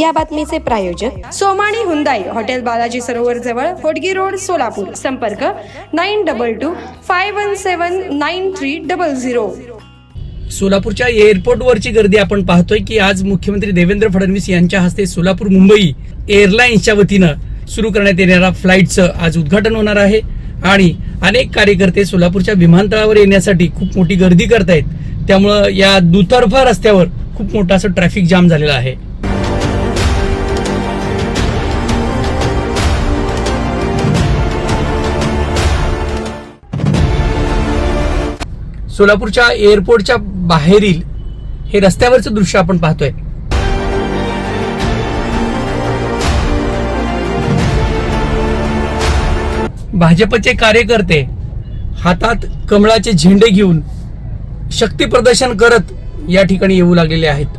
या बातमीचे प्रायोजक Somani Hyundai hotel Balaji सरोवर जवळ होडगी रोड सोलापूर. संपर्क nine double two five one seven nine three double zero. सोलापूरच्या एअरपोर्टवरची गर्दी आपण पाहतोय की आज मुख्यमंत्री देवेंद्र फडणवीस यांच्या हस्ते सोलापूर मुंबई एअरलाइन्सच्या वतीनं सुरू करण्यात येणाऱ्या फ्लाईटचं आज उद्घाटन होणार आहे. आणि अनेक कार्यकर्ते सोलापूरच्या विमानतळावर येण्यासाठी खूप मोठी गर्दी करतायत. त्यामुळं या दुतर्फा रस्त्यावर खूप मोठा असं ट्रॅफिक जाम झालेला आहे. सोलापूरच्या एअरपोर्टच्या बाहेरील हे रस्त्यावरचं दृश्य आपण पाहतोय. भाजपचे कार्यकर्ते हातात कमळाचे झेंडे घेऊन शक्ती प्रदर्शन करत या ठिकाणी येऊ लागलेले आहेत.